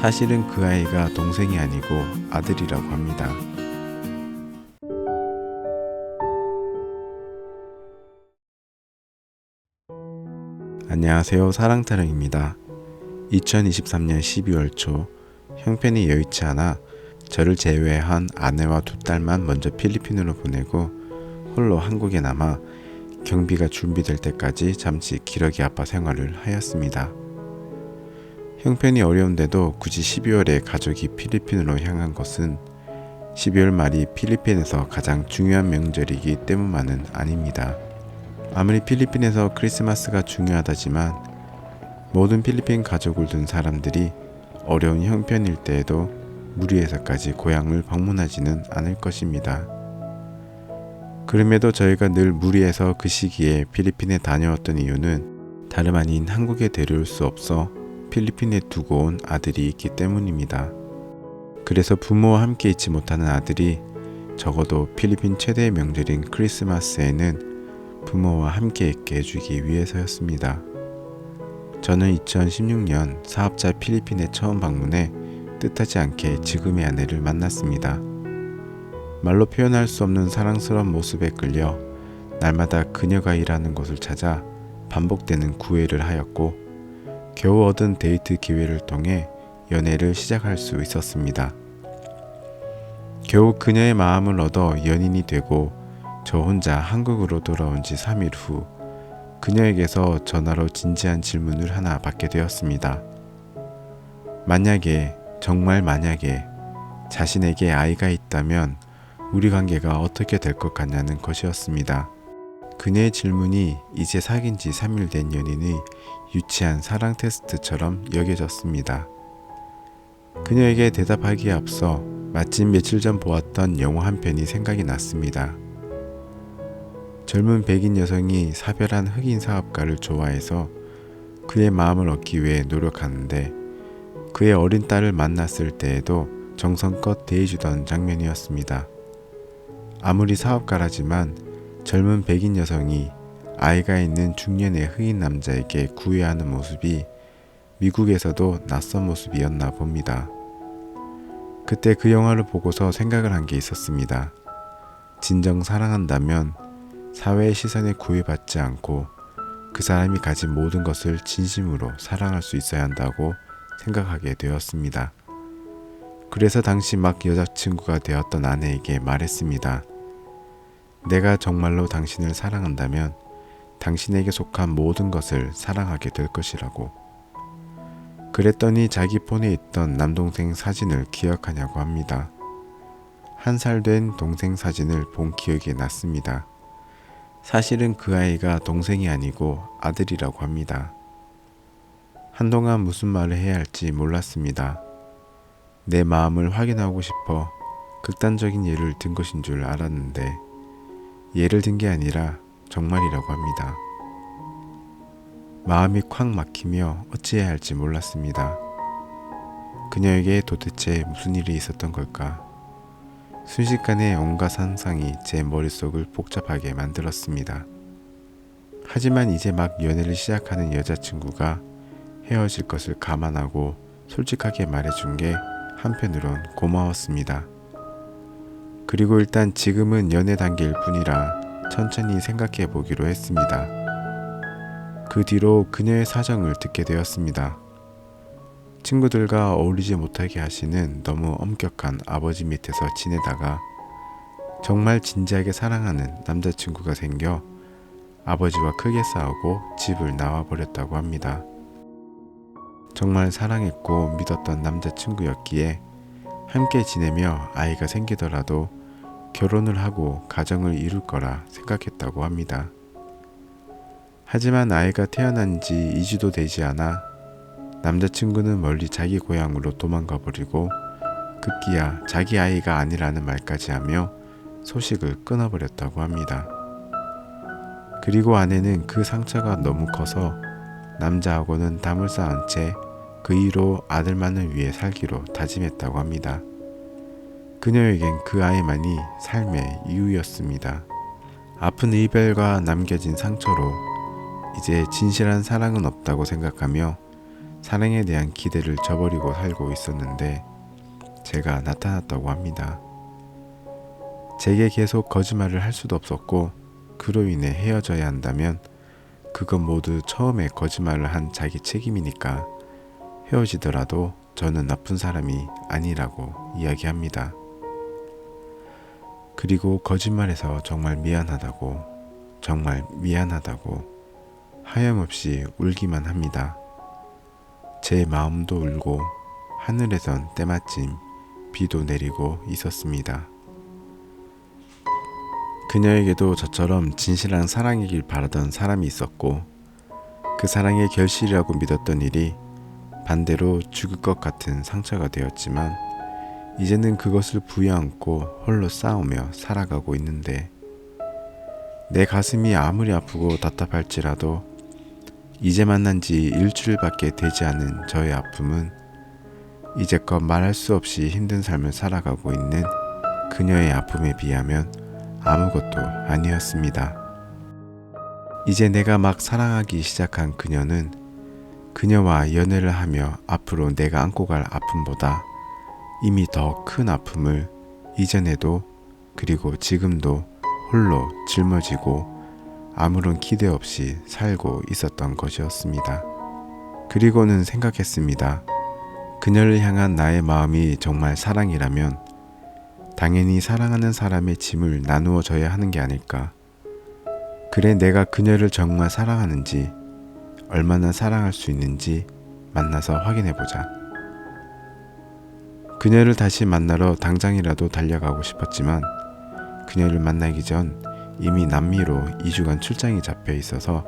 사실은 그 아이가 동생이 아니고 아들이라고 합니다. 안녕하세요. 사랑타령입니다. 2023년 12월 초 형편이 여의치 않아 저를 제외한 아내와 두 딸만 먼저 필리핀으로 보내고 홀로 한국에 남아 경비가 준비될 때까지 잠시 기러기 아빠 생활을 하였습니다. 형편이 어려운데도 굳이 12월에 가족이 필리핀으로 향한 것은 12월 말이 필리핀에서 가장 중요한 명절이기 때문만은 아닙니다. 아무리 필리핀에서 크리스마스가 중요하다지만 모든 필리핀 가족을 둔 사람들이 어려운 형편일 때에도 무리해서까지 고향을 방문하지는 않을 것입니다. 그럼에도 저희가 늘 무리해서 그 시기에 필리핀에 다녀왔던 이유는 다름 아닌 한국에 데려올 수 없어 필리핀에 두고 온 아들이 있기 때문입니다. 그래서 부모와 함께 있지 못하는 아들이 적어도 필리핀 최대의 명절인 크리스마스에는 부모와 함께 있게 해주기 위해서였습니다. 저는 2016년 사업자 필리핀에 처음 방문해 뜻하지 않게 지금의 아내를 만났습니다. 말로 표현할 수 없는 사랑스러운 모습에 끌려 날마다 그녀가 일하는 곳을 찾아 반복되는 구애를 하였고 겨우 얻은 데이트 기회를 통해 연애를 시작할 수 있었습니다. 겨우 그녀의 마음을 얻어 연인이 되고 저 혼자 한국으로 돌아온 지 3일 후 그녀에게서 전화로 진지한 질문을 하나 받게 되었습니다. 만약에, 정말 만약에 자신에게 아이가 있다면 우리 관계가 어떻게 될 것 같냐는 것이었습니다. 그녀의 질문이 이제 사귄 지 3일 된 연인의 유치한 사랑 테스트처럼 여겨졌습니다. 그녀에게 대답하기에 앞서 마침 며칠 전 보았던 영화 한 편이 생각이 났습니다. 젊은 백인 여성이 사별한 흑인 사업가를 좋아해서 그의 마음을 얻기 위해 노력하는데 그의 어린 딸을 만났을 때에도 정성껏 대해주던 장면이었습니다. 아무리 사업가라지만 젊은 백인 여성이 아이가 있는 중년의 흑인 남자에게 구애하는 모습이 미국에서도 낯선 모습이었나 봅니다. 그때 그 영화를 보고서 생각을 한 게 있었습니다. 진정 사랑한다면 사회의 시선에 구애받지 않고 그 사람이 가진 모든 것을 진심으로 사랑할 수 있어야 한다고 생각하게 되었습니다. 그래서 당시 막 여자친구가 되었던 아내에게 말했습니다. 내가 정말로 당신을 사랑한다면 당신에게 속한 모든 것을 사랑하게 될 것이라고. 그랬더니 자기 폰에 있던 남동생 사진을 기억하냐고 합니다. 한 살 된 동생 사진을 본 기억이 났습니다. 사실은 그 아이가 동생이 아니고 아들이라고 합니다. 한동안 무슨 말을 해야 할지 몰랐습니다. 내 마음을 확인하고 싶어 극단적인 예를 든 것인 줄 알았는데 예를 든 게 아니라 정말이라고 합니다. 마음이 콱 막히며 어찌해야 할지 몰랐습니다. 그녀에게 도대체 무슨 일이 있었던 걸까? 순식간에 온갖 상상이 제 머릿속을 복잡하게 만들었습니다. 하지만 이제 막 연애를 시작하는 여자친구가 헤어질 것을 감안하고 솔직하게 말해준 게 한편으론 고마웠습니다. 그리고 일단 지금은 연애 단계일 뿐이라 천천히 생각해 보기로 했습니다. 그 뒤로 그녀의 사정을 듣게 되었습니다. 친구들과 어울리지 못하게 하시는 너무 엄격한 아버지 밑에서 지내다가 정말 진지하게 사랑하는 남자친구가 생겨 아버지와 크게 싸우고 집을 나와 버렸다고 합니다. 정말 사랑했고 믿었던 남자친구였기에 함께 지내며 아이가 생기더라도 결혼을 하고 가정을 이룰 거라 생각했다고 합니다. 하지만 아이가 태어난 지 2주도 되지 않아 남자친구는 멀리 자기 고향으로 도망가 버리고 급기야 자기 아이가 아니라는 말까지 하며 소식을 끊어버렸다고 합니다. 그리고 아내는 그 상처가 너무 커서 남자하고는 담을 쌓은 채 그 이로 아들만을 위해 살기로 다짐했다고 합니다. 그녀에겐 그 아이만이 삶의 이유였습니다. 아픈 이별과 남겨진 상처로 이제 진실한 사랑은 없다고 생각하며 사랑에 대한 기대를 저버리고 살고 있었는데 제가 나타났다고 합니다. 제게 계속 거짓말을 할 수도 없었고 그로 인해 헤어져야 한다면 그건 모두 처음에 거짓말을 한 자기 책임이니까 헤어지더라도 저는 나쁜 사람이 아니라고 이야기합니다. 그리고 거짓말해서 정말 미안하다고, 정말 미안하다고 하염없이 울기만 합니다. 제 마음도 울고 하늘에선 때마침 비도 내리고 있었습니다. 그녀에게도 저처럼 진실한 사랑이길 바라던 사람이 있었고 그 사랑의 결실이라고 믿었던 일이 반대로 죽을 것 같은 상처가 되었지만 이제는 그것을 부여안고 홀로 싸우며 살아가고 있는데 내 가슴이 아무리 아프고 답답할지라도 이제 만난 지 일주일밖에 되지 않은 저의 아픔은 이제껏 말할 수 없이 힘든 삶을 살아가고 있는 그녀의 아픔에 비하면 아무것도 아니었습니다. 이제 내가 막 사랑하기 시작한 그녀는 그녀와 연애를 하며 앞으로 내가 안고 갈 아픔보다 이미 더 큰 아픔을 이전에도 그리고 지금도 홀로 짊어지고 아무런 기대 없이 살고 있었던 것이었습니다. 그리고는 생각했습니다. 그녀를 향한 나의 마음이 정말 사랑이라면 당연히 사랑하는 사람의 짐을 나누어 줘야 하는 게 아닐까. 그래 내가 그녀를 정말 사랑하는지 얼마나 사랑할 수 있는지 만나서 확인해 보자. 그녀를 다시 만나러 당장이라도 달려가고 싶었지만 그녀를 만나기 전 이미 남미로 2주간 출장이 잡혀 있어서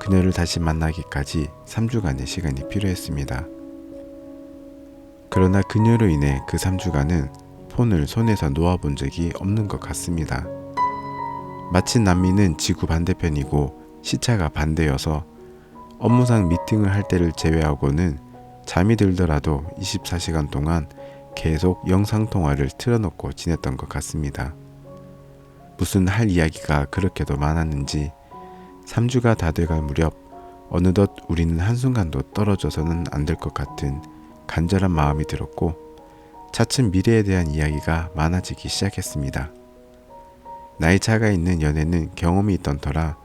그녀를 다시 만나기까지 3주간의 시간이 필요했습니다. 그러나 그녀로 인해 그 3주간은 폰을 손에서 놓아본 적이 없는 것 같습니다. 마침 남미는 지구 반대편이고 시차가 반대여서 업무상 미팅을 할 때를 제외하고는 잠이 들더라도 24시간 동안 계속 영상통화를 틀어놓고 지냈던 것 같습니다. 무슨 할 이야기가 그렇게도 많았는지 3주가 다 돼갈 무렵 어느덧 우리는 한순간도 떨어져서는 안 될 것 같은 간절한 마음이 들었고 차츰 미래에 대한 이야기가 많아지기 시작했습니다. 나이 차가 있는 연애는 경험이 있던 터라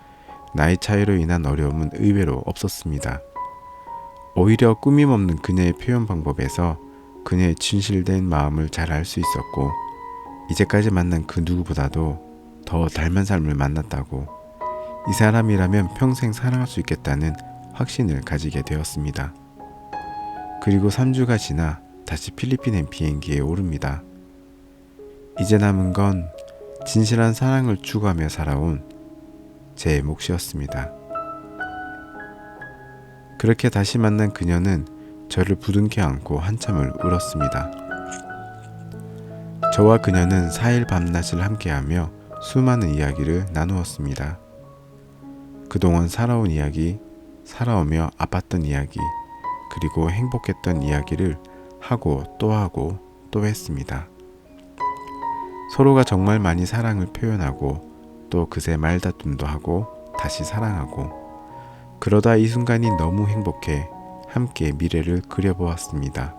나이 차이로 인한 어려움은 의외로 없었습니다. 오히려 꾸밈 없는 그녀의 표현 방법에서 그녀의 진실된 마음을 잘 알 수 있었고 이제까지 만난 그 누구보다도 더 닮은 삶을 만났다고 이 사람이라면 평생 사랑할 수 있겠다는 확신을 가지게 되었습니다. 그리고 3주가 지나 다시 필리핀의 비행기에 오릅니다. 이제 남은 건 진실한 사랑을 추구하며 살아온 제 몫이었습니다. 그렇게 다시 만난 그녀는 저를 부둥켜 안고 한참을 울었습니다. 저와 그녀는 4일 밤낮을 함께하며 수많은 이야기를 나누었습니다. 그동안 살아온 이야기, 살아오며 아팠던 이야기, 그리고 행복했던 이야기를 하고 또 하고 또 했습니다. 서로가 정말 많이 사랑을 표현하고 또 그새 말다툼도 하고 다시 사랑하고 그러다 이 순간이 너무 행복해 함께 미래를 그려보았습니다.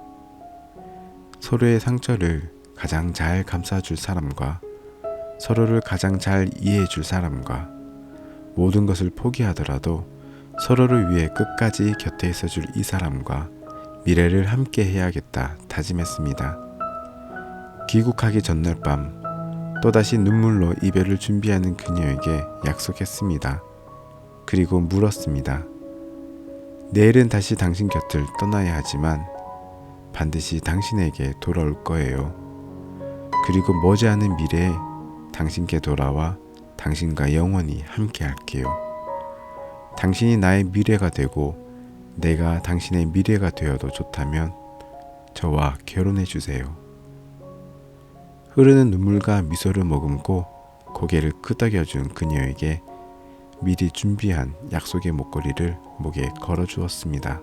서로의 상처를 가장 잘 감싸줄 사람과 서로를 가장 잘 이해해줄 사람과 모든 것을 포기하더라도 서로를 위해 끝까지 곁에 있어줄 이 사람과 미래를 함께 해야겠다 다짐했습니다. 귀국하기 전날 밤 또다시 눈물로 이별을 준비하는 그녀에게 약속했습니다. 그리고 물었습니다. 내일은 다시 당신 곁을 떠나야 하지만 반드시 당신에게 돌아올 거예요. 그리고 머지않은 미래에 당신께 돌아와 당신과 영원히 함께 할게요. 당신이 나의 미래가 되고 내가 당신의 미래가 되어도 좋다면 저와 결혼해 주세요. 흐르는 눈물과 미소를 머금고 고개를 끄덕여준 그녀에게 미리 준비한 약속의 목걸이를 목에 걸어 주었습니다.